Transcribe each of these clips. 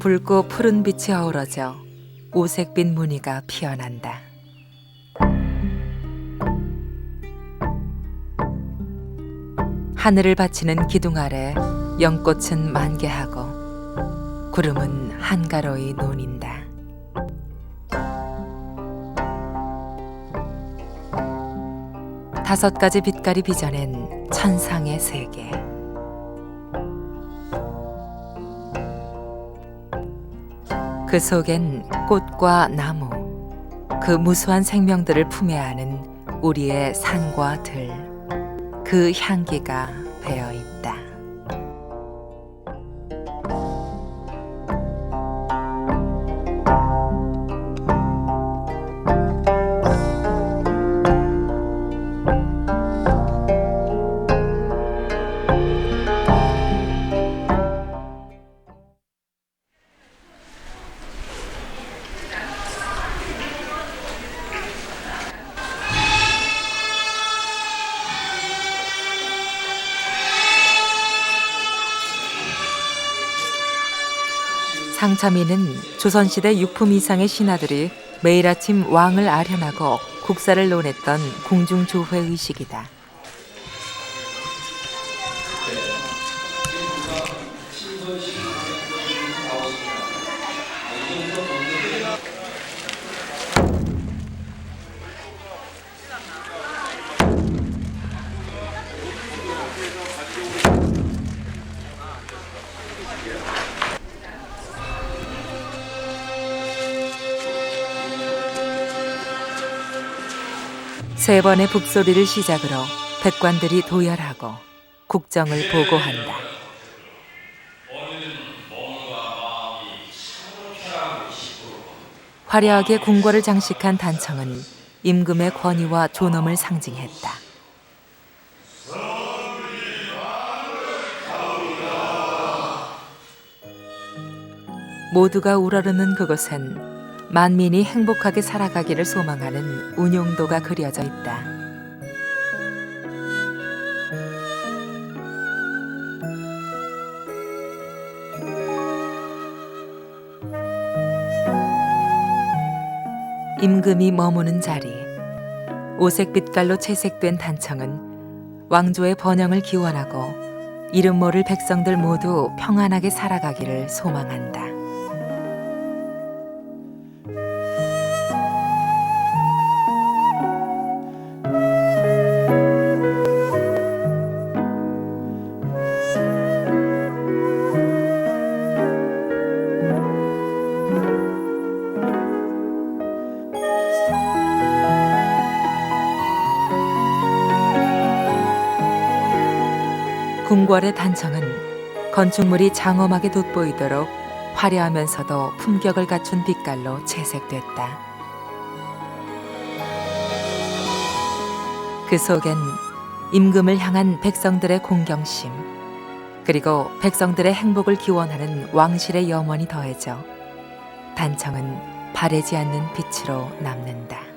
붉고 푸른 빛이 어우러져 오색빛 무늬가 피어난다. 하늘을 바치는 기둥 아래 연꽃은 만개하고 구름은 한가로이 논인다. 다섯 가지 빛깔이 빚어낸 천상의 세계. 그 속엔 꽃과 나무, 그 무수한 생명들을 품에 안은 우리의 산과 들, 그 향기가 배어 있다. 참이는 조선시대 유품 이상의 신하들이 매일 아침 왕을 아련하고 국사를 논했던 궁중조회 의식이다. 세 번의 북소리를 시작으로 백관들이 도열하고 국정을 보고한다. 화려하게 궁궐을 장식한 단청은 임금의 권위와 존엄을 상징했다. 모두가 우러르는 그곳엔 만민이 행복하게 살아가기를 소망하는 운용도가 그려져 있다. 임금이 머무는 자리, 오색 빛깔로 채색된 단청은 왕조의 번영을 기원하고 이름 모를 백성들 모두 평안하게 살아가기를 소망한다. 궁궐의 단청은 건축물이 장엄하게 돋보이도록 화려하면서도 품격을 갖춘 빛깔로 채색됐다. 그 속엔 임금을 향한 백성들의 공경심, 그리고 백성들의 행복을 기원하는 왕실의 염원이 더해져 단청은 바래지 않는 빛으로 남는다.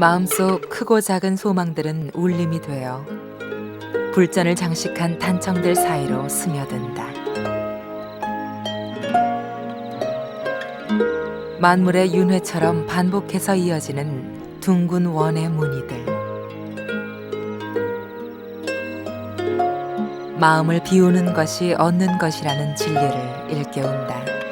마음속 크고 작은 소망들은 울림이 되어 불전을 장식한 단청들 사이로 스며든다. 만물의 윤회처럼 반복해서 이어지는 둥근 원의 무늬들. 마음을 비우는 것이 얻는 것이라는 진리를 일깨운다.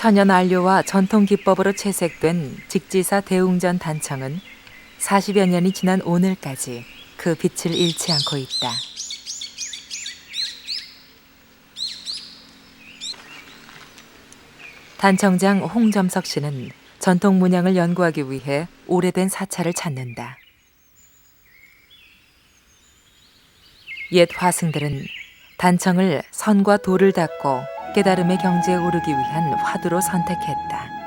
천연 안료와 전통 기법으로 채색된 직지사 대웅전 단청은 40여 년이 지난 오늘까지 그 빛을 잃지 않고 있다. 단청장 홍점석 씨는 전통 문양을 연구하기 위해 오래된 사찰을 찾는다. 옛 화승들은 단청을 선과 도를 닦고 깨달음의 경지에 오르기 위한 화두로 선택했다.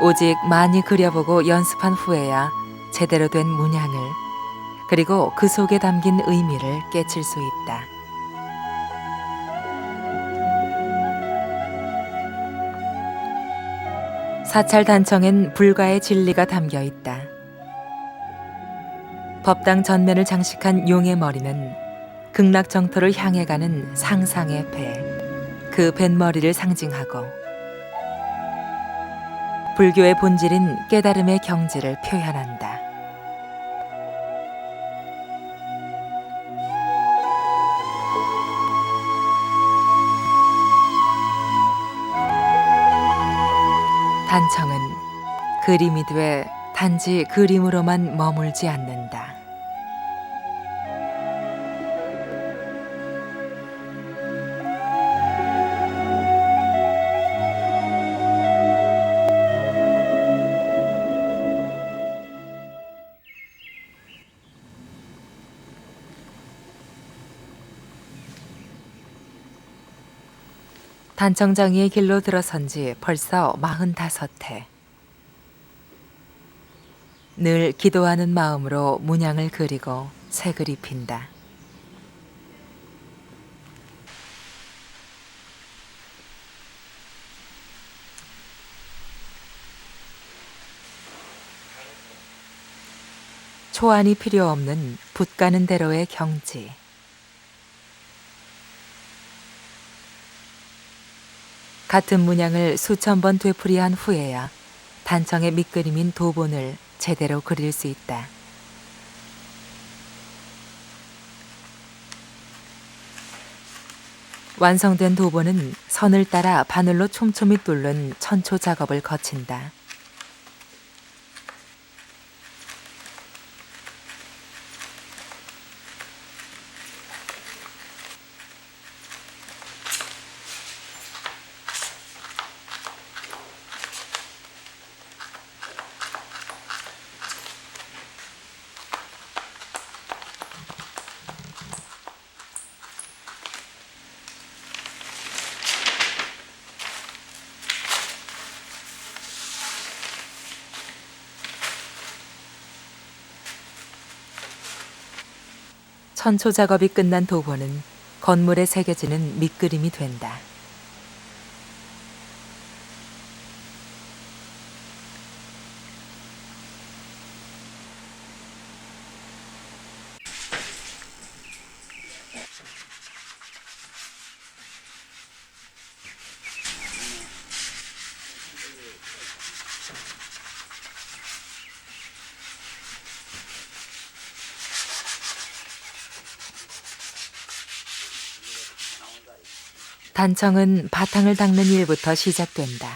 오직 많이 그려보고 연습한 후에야 제대로 된 문양을 그리고 그 속에 담긴 의미를 깨칠 수 있다. 사찰 단청엔 불가의 진리가 담겨 있다. 법당 전면을 장식한 용의 머리는 극락 정토를 향해 가는 상상의 배, 그 뱃머리를 상징하고 불교의 본질인 깨달음의 경지를 표현한다. 단청은 그림이 돼 단지 그림으로만 머물지 않는다. 단청장이의 길로 들어선 지 벌써 45해. 늘 기도하는 마음으로 문양을 그리고 색을 입힌다. 초안이 필요 없는 붓 가는 대로의 경지. 같은 문양을 수천 번 되풀이한 후에야 단청의 밑그림인 도본을 제대로 그릴 수 있다. 완성된 도본은 선을 따라 바늘로 촘촘히 뚫는 천초 작업을 거친다. 천초 작업이 끝난 도본은 건물에 새겨지는 밑그림이 된다. 단청은 바탕을 닦는 일부터 시작된다.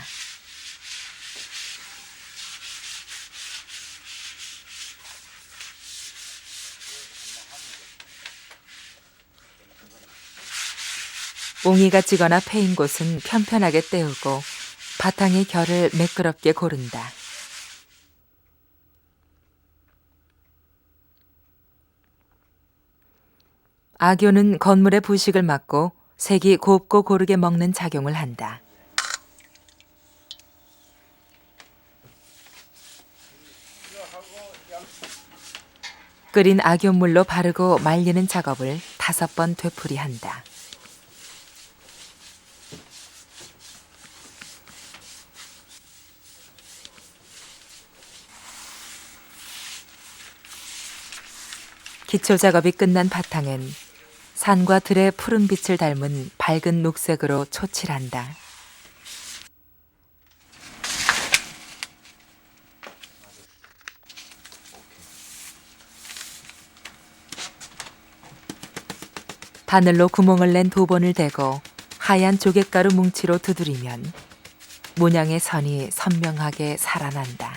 옹이가 찌거나 패인 곳은 편편하게 떼우고 바탕의 결을 매끄럽게 고른다. 악교는 건물의 부식을 막고 색이 곱고 고르게 먹는 작용을 한다. 끓인 악연물로 바르고 말리는 작업을 다섯 번 되풀이한다. 기초 작업이 끝난 바탕엔 산과 들의 푸른 빛을 닮은 밝은 녹색으로 초칠한다. 바늘로 구멍을 낸 도번을 대고 하얀 조갯가루 뭉치로 두드리면 문양의 선이 선명하게 살아난다.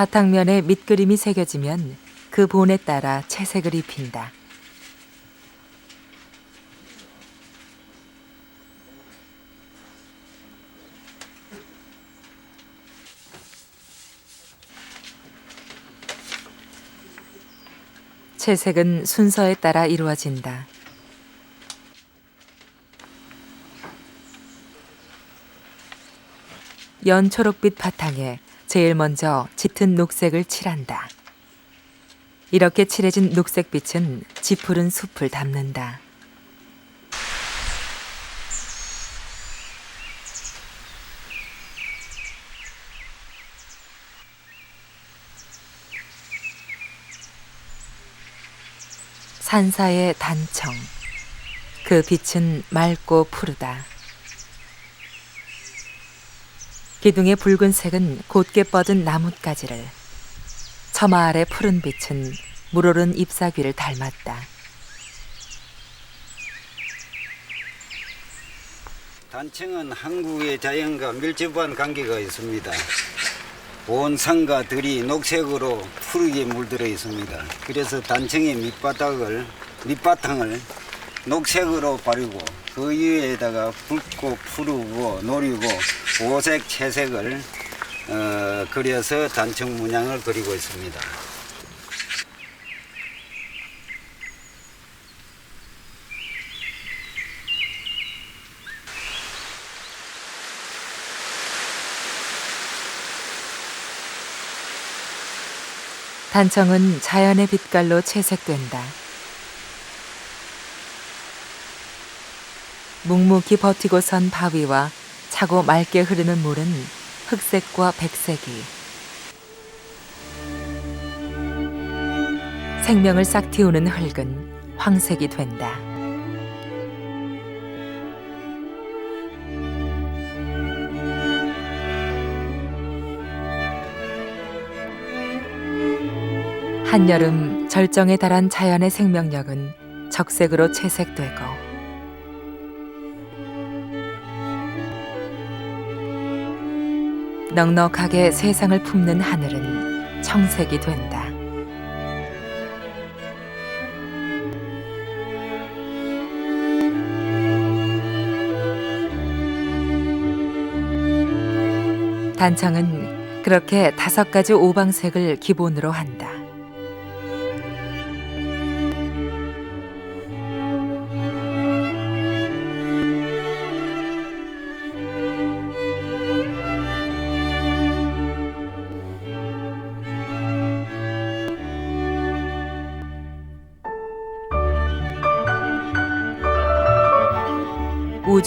바탕면에 밑그림이 새겨지면 그 본에 따라 채색을 입힌다. 채색은 순서에 따라 이루어진다. 연초록빛 바탕에 제일 먼저 짙은 녹색을 칠한다. 이렇게 칠해진 녹색빛은 짙푸른 숲을 담는다. 산사의 단청. 그 빛은 맑고 푸르다. 기둥의 붉은색은 곧게 뻗은 나뭇가지를, 처마 아래 푸른 빛은 물오른 잎사귀를 닮았다. 단청은 한국의 자연과 밀접한 관계가 있습니다. 온 산과 들이 녹색으로 푸르게 물들어 있습니다. 그래서 단청의 밑바닥을 밑바탕을 녹색으로 바르고 그 위에다가 붉고 푸르고 노리고 오색 채색을 어, 그려서 단청 문양을 그리고 있습니다. 단청은 자연의 빛깔로 채색된다. 묵묵히 버티고 선 바위와 차고 맑게 흐르는 물은 흑색과 백색이 생명을 싹 틔우는 흙은 황색이 된다. 한여름 절정에 달한 자연의 생명력은 적색으로 채색되고 넉넉하게 세상을 품는 하늘은 청색이 된다. 단청은 그렇게 다섯 가지 오방색을 기본으로 한다.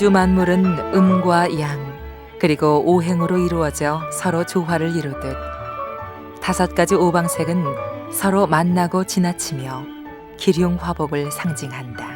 우주 만물은 음과 양, 그리고 오행으로 이루어져 서로 조화를 이루듯 다섯 가지 오방색은 서로 만나고 지나치며 기륭 화복을 상징한다.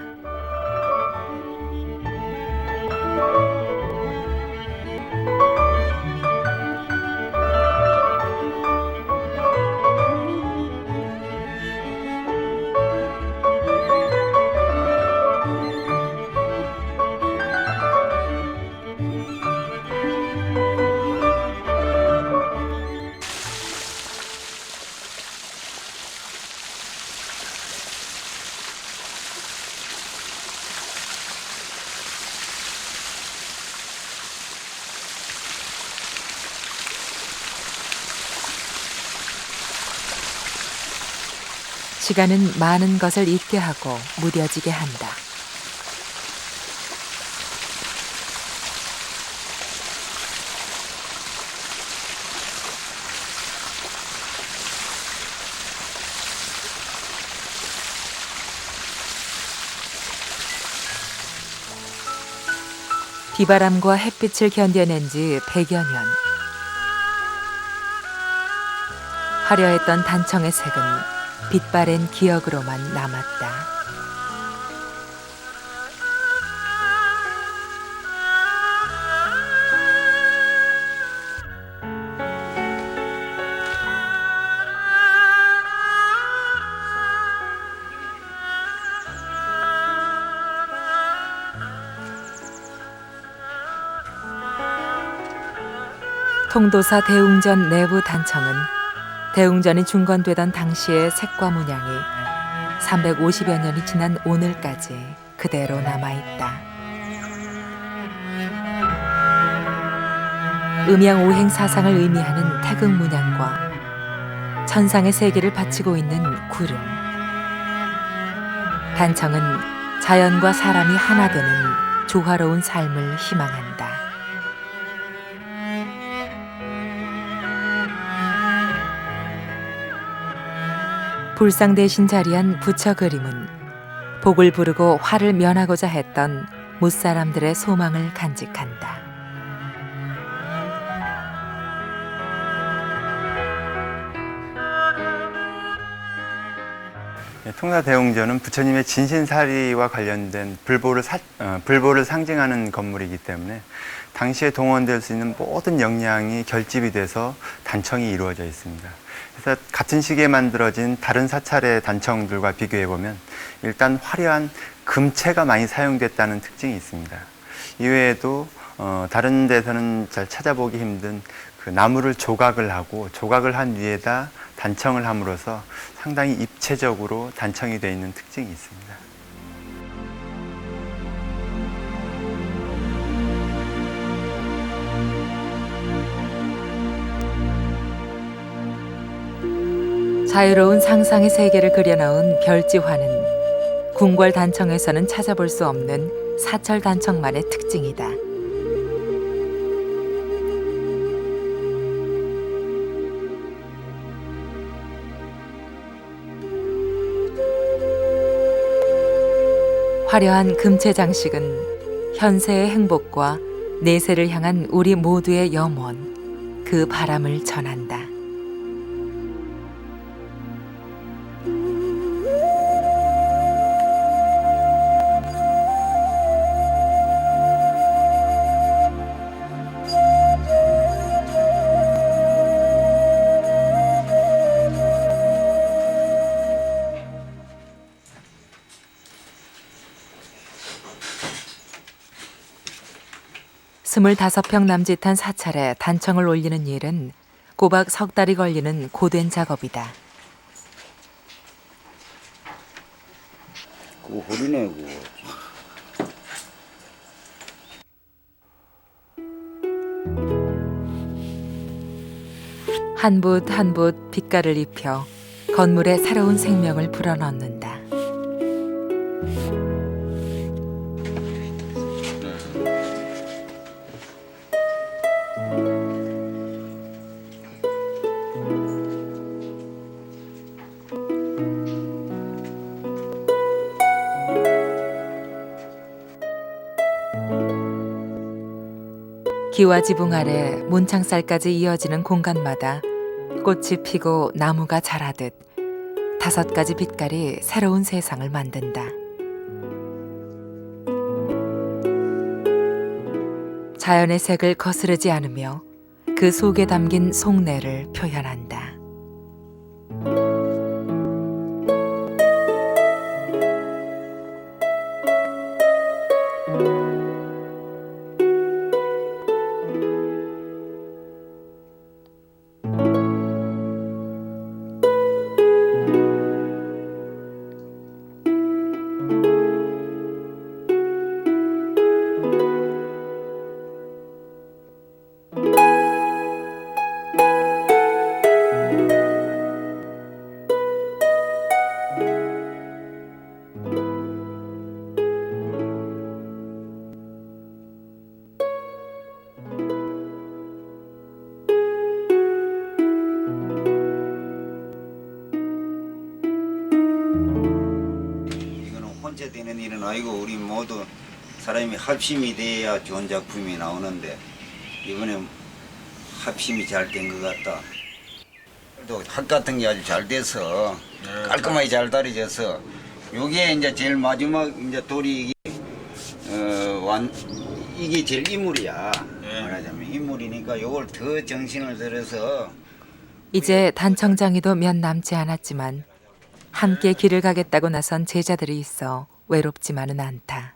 시간은 많은 것을 잊게 하고 무뎌지게 한다. 비바람과 햇빛을 견뎌낸 지 100여 년. 화려했던 단청의 색은 빛바랜 기억으로만 남았다. 통도사 대웅전 내부 단청은 대웅전이 중건되던 당시의 색과 문양이 350여 년이 지난 오늘까지 그대로 남아 있다. 음양 오행 사상을 의미하는 태극 문양과 천상의 세계를 바치고 있는 구름. 단청은 자연과 사람이 하나 되는 조화로운 삶을 희망한다. 불상 대신 자리한 부처 그림은 복을 부르고 화를 면하고자 했던 무사람들의 소망을 간직한다. 예, 통사대웅전은 부처님의 진신사리와 관련된 불보를, 사- 어, 불보를 상징하는 건물이기 때문에 당시에 동원될 수 있는 모든 역량이 결집이 돼서 단청이 이루어져 있습니다. 그래서 같은 시기에 만들어진 다른 사찰의 단청들과 비교해 보면 일단 화려한 금체가 많이 사용됐다는 특징이 있습니다. 이외에도 어, 다른 데서는 잘 찾아보기 힘든 그 나무를 조각을 하고 조각을 한 위에다 단청을 함으로써 상당히 입체적으로 단청이 되어 있는 특징이 있습니다. 자유로운 상상의 세계를 그려넣은 별지화는 궁궐 단청에서는 찾아볼 수 없는 사철 단청만의 특징이다. 화려한 금체 장식은 현세의 행복과 내세를 향한 우리 모두의 염원, 그 바람을 전한다. 스물다섯 평 남짓한 사찰에 단청을 올리는 일은 꼬박 석 달이 걸리는 고된 작업이다. 그 허리네 그. 한붓 한붓 빛깔을 입혀 건물에 새로운 생명을 불어넣는다. 기와 지붕 아래 문창살까지 이어지는 공간마다 꽃이 피고 나무가 자라듯 다섯 가지 빛깔이 새로운 세상을 만든다. 자연의 색을 거스르지 않으며 그 속에 담긴 속내를 표현한다. 혼자 되는 일은 아니고 우리 모두 사람이 합심이 돼야 좋은 작품이 나오는데 이번에 합심이 잘 된 것 같다. 또 학 같은 게 아주 잘 돼서 깔끔하게 잘 다려져서 요게 이제 제일 마지막 이제 돌이 어, 완 이게 제일 인물이야. 말하자면 인물이니까 요걸 더 정신을 들여서 이제 단청장이도 몇 남지 않았지만 함께 길을 가겠다고 나선 제자들이 있어 외롭지만은 않다.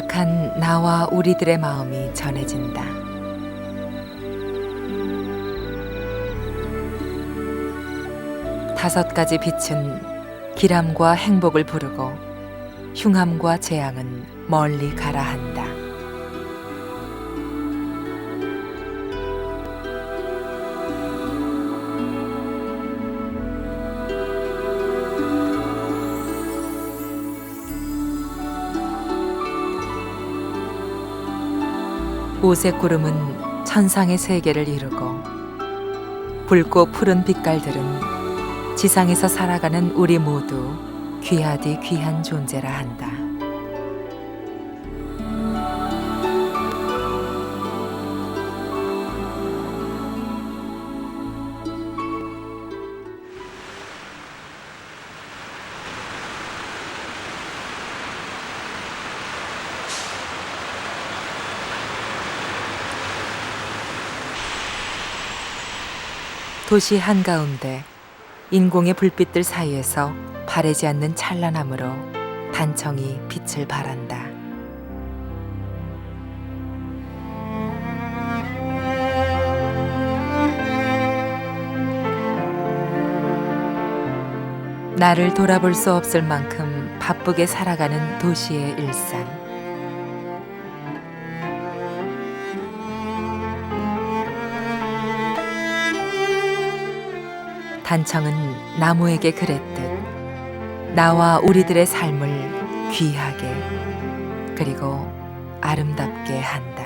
미약한 나와 우리들의 마음이 전해진다. 다섯 가지 빛은 기람과 행복을 부르고 흉함과 재앙은 멀리 가라 한다. 오색 구름은 천상의 세계를 이루고 붉고 푸른 빛깔들은 지상에서 살아가는 우리 모두 귀하디 귀한 존재라 한다. 도시 한가운데 인공의 불빛들 사이에서 바래지 않는 찬란함으로 단청이 빛을 발한다. 나를 돌아볼 수 없을 만큼 바쁘게 살아가는 도시의 일상. 단청은 나무에게 그랬듯 나와 우리들의 삶을 귀하게 그리고 아름답게 한다.